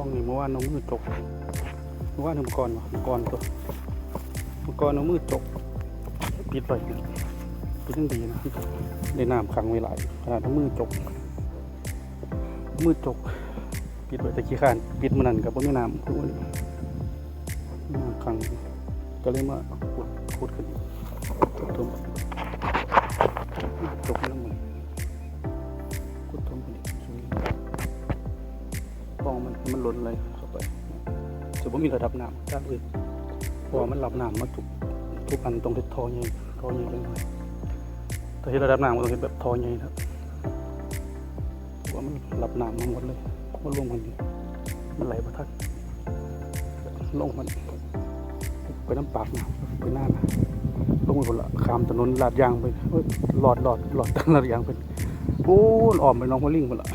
้องนี้เมื่อวานน้องมือจกเมื่อวานน้องกรวะกรตัวมกรน้องมือจกปิดไปปิดยังดีนะได้น้ำขังไว้หลายขนาดน้องมือจกมือจกปิดไว้แต่ขี้ขานปิดมันนั่นกับพวกนี้น้ำคือว่าน้ำขังก็เลยมาขุดขุดขึ้นขุดตรงจกน้ำมันขุดทุ่มขึ้น องนี้ปองมันมันล้นเลยเข้าไปจะว่ามีระดับน้ำด้านอื่นเพราะมันรับน้ำมาทุกทุกอันตรงที่ท่อใหญ่ท่อใหญ่เลยแต่ที่ระดับน้ำมันต้องเห็นแบบท่อใหญ่นะครับว่ามันรับน้ำมาหมดเลยมันลงมันมันไหลมาทักลงมันไปน้ำปากน้ำไปหน้านะลงไปคนละขามถนนลาดยางไปเอ้ยหลอดหลอดหลอดลาดยางไปโอ้ออมไปน้องพลิงคนละ